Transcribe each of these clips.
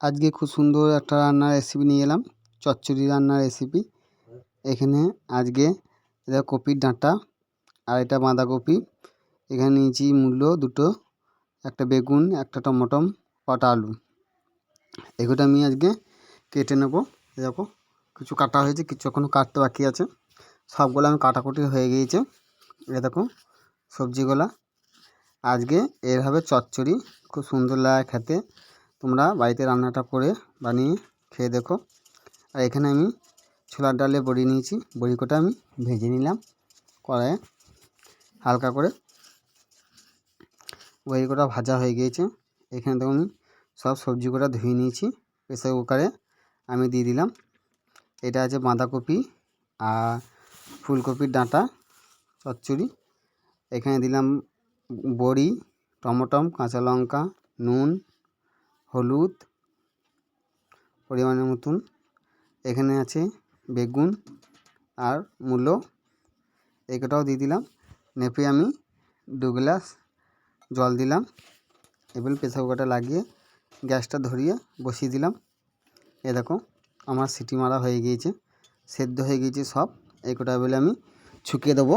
আজকে খুব সুন্দর একটা রান্নার রেসিপি নিয়ে এলাম, চচ্চড়ি রান্নার রেসিপি এখানে আজকে এটা কপির ডাঁটা আর এটা বাঁধাকপি। এখানে নিয়েছি মূলো দুটো, একটা বেগুন, একটা টমাটম, কটা আলু। এগুলো আমি আজকে কেটে নেব। দেখো, কিছু কাটা হয়েছে, কিছু এখনও কাটতে বাকি আছে। সবগুলো আমি কাটাকুটি হয়ে গিয়েছে। এ দেখো, সবজিগুলা। আজকে এভাবে চচ্চড়ি খুব সুন্দর লাগে খেতে। তোমরা বাড়িতে রান্নাটা করে বানিয়ে খেয়ে দেখো। আর এখানে আমি ছোলার ডালে বড়ি নিয়েছি। বড়ি কটা আমি ভেজে নিলাম কড়াইয়ে হালকা করে। বড়ি কটা ভাজা হয়ে গিয়েছে। এখানে দেখুন সব সবজি কটা ধুয়ে নিয়েছি। প্রেসার কুকারে আমি দিয়ে দিলাম। এটা আছে বাঁধাকপি আর ফুলকপির ডাঁটা, চচ্চড়ি। এখানে দিলাম বড়ি টমেটো কাঁচা লঙ্কা, নুন হলুদ পরিমাণের মতন। এখানে আছে বেগুন আর মূলো। এই কটাও দিয়ে দিলাম। নেপে আমি দু গ্লাস জল দিলাম। এবার প্রেসার কুকারটা লাগিয়ে গ্যাসটা ধরিয়ে বসিয়ে দিলাম। এ দেখো, আমার সিটি মারা হয়ে গিয়েছে, সেদ্ধ হয়ে গিয়েছে সব। এই কটা বলে আমি ছুকিয়ে দেবো,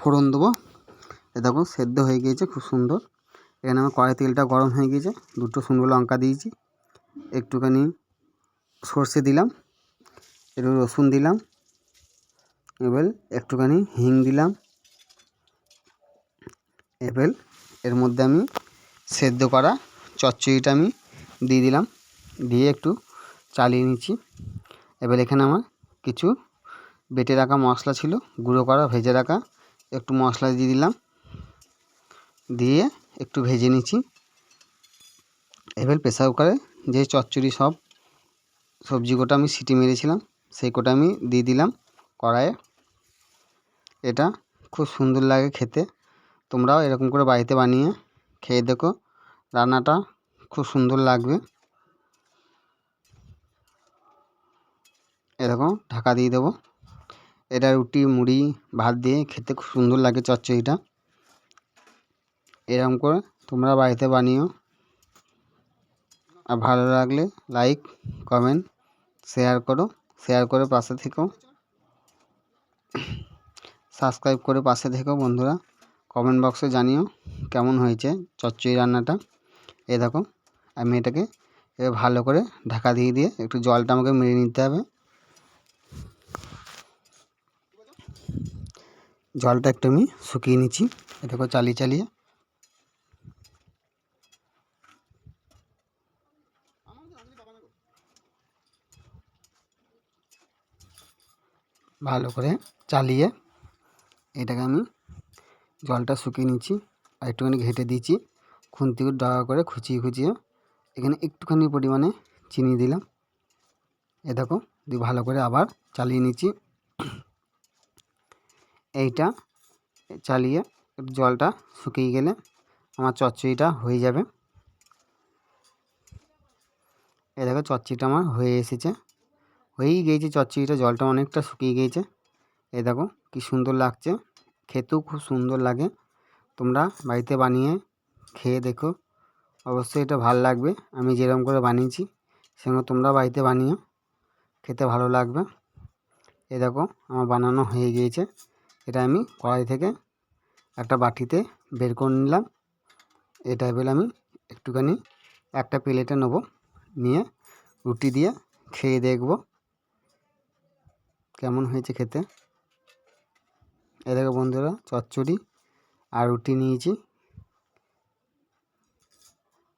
ফোড়ন দেবো। এ দেখো, সেদ্ধ হয়ে গিয়েছে, খুব সুন্দর। এখানে আমার কড়াই তেলটা গরম হয়ে গিয়েছে, দুটো শুকনো লঙ্কা দিয়েছি, একটুখানি সর্ষে দিলাম, একটু রসুন দিলাম, এবার একটুখানি হিং দিলাম, এবার এর মধ্যে আমি সেদ্ধ করা চচ্চড়িটা আমি দিয়ে দিলাম, দিয়ে একটু চালিয়ে নিচ্ছি, এবার এখানে আমার কিছু বেটে রাখা মশলা ছিল, গুঁড়ো করা, ভেজে রাখা একটু মশলা দিয়ে দিলাম, দিয়ে একটু ভেজে নিচ্ছি। এবার প্রেসার কুকারে যে চচ্চড়ি সব সবজি কোটা আমি সিটি মেরেছিলাম সেই কোটা আমি দিয়ে দিলাম কড়াইয়ে। এটা খুব সুন্দর লাগে খেতে। তোমরাও এরকম করে বাড়িতে বানিয়ে খেয়ে দেখো, রান্নাটা খুব সুন্দর লাগবে। এরকম ঢাকা দিয়ে দেবো। এটা রুটি, মুড়ি, ভাত দিয়ে খেতে খুব সুন্দর লাগে চচ্চড়িটা। এরকম করে তোমরা বাড়িতে বানিও। আর ভালো লাগলে লাইক কমেন্ট শেয়ার করো। শেয়ার করে পাশে থেকো। সাবস্ক্রাইব করে পাশে থেকো বন্ধুরা। কমেন্ট বক্সে জানিও কেমন হয়েছে চচ্চড়ি রান্নাটা। এ দেখো আমি এটাকে এবার ভালো করে ঢাকা দিয়ে দিয়ে একটু জলটা আমাকে মেরে নিতে হবে। জলটা একটু আমি শুকিয়ে নিচ্ছি। এটাকে চালিয়ে চালিয়ে। ভালো করে চালিয়ে এটাকে আমি জলটা শুকিয়ে নিচ্ছি আর একটুখানি ঘেঁটে দিয়েছি খুন্তি ডগা করে খুচিয়ে খুচিয়ে এখানে একটুখানি পরিমাণে চিনি দিলাম। এ দেখো, দিয়ে ভালো করে আবার চালিয়ে নিচ্ছি। এইটা চালিয়ে জলটা শুকিয়ে গেলে আমার চচ্চড়িটা হয়ে যাবে। এ দেখো চচ্চড়িটা আমার হয়ে এসেছে। হয়েই গিয়েছে চচ্চড়িটা জলটা অনেকটা শুকিয়ে গিয়েছে। এ দেখো কি সুন্দর লাগছে, খেতেও খুব সুন্দর লাগে। তোমরা বাড়িতে বানিয়ে খেয়ে দেখো, অবশ্যই এটা ভালো লাগবে। আমি যেরকম করে বানিয়েছি, সেরকম তোমরা বাড়িতে বানিও খেতে ভালো লাগবে। এ দেখো আমার বানানো হয়ে গিয়েছে। এটা আমি কড়াই থেকে একটা বাটিতে বের করে নিলাম। এটা এবার আমি একটুখানি একটা প্লেটে নেব। নিয়ে রুটি দিয়ে খেয়ে দেখব। কেমন হয়েছে খেতে? এ দেখো বন্ধুরা, চচ্চড়ি আর রুটি নিয়েছি।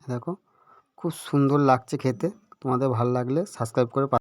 দেখো, খুব সুন্দর লাগছে খেতে। তোমাদের ভালো লাগলে সাবস্ক্রাইব করে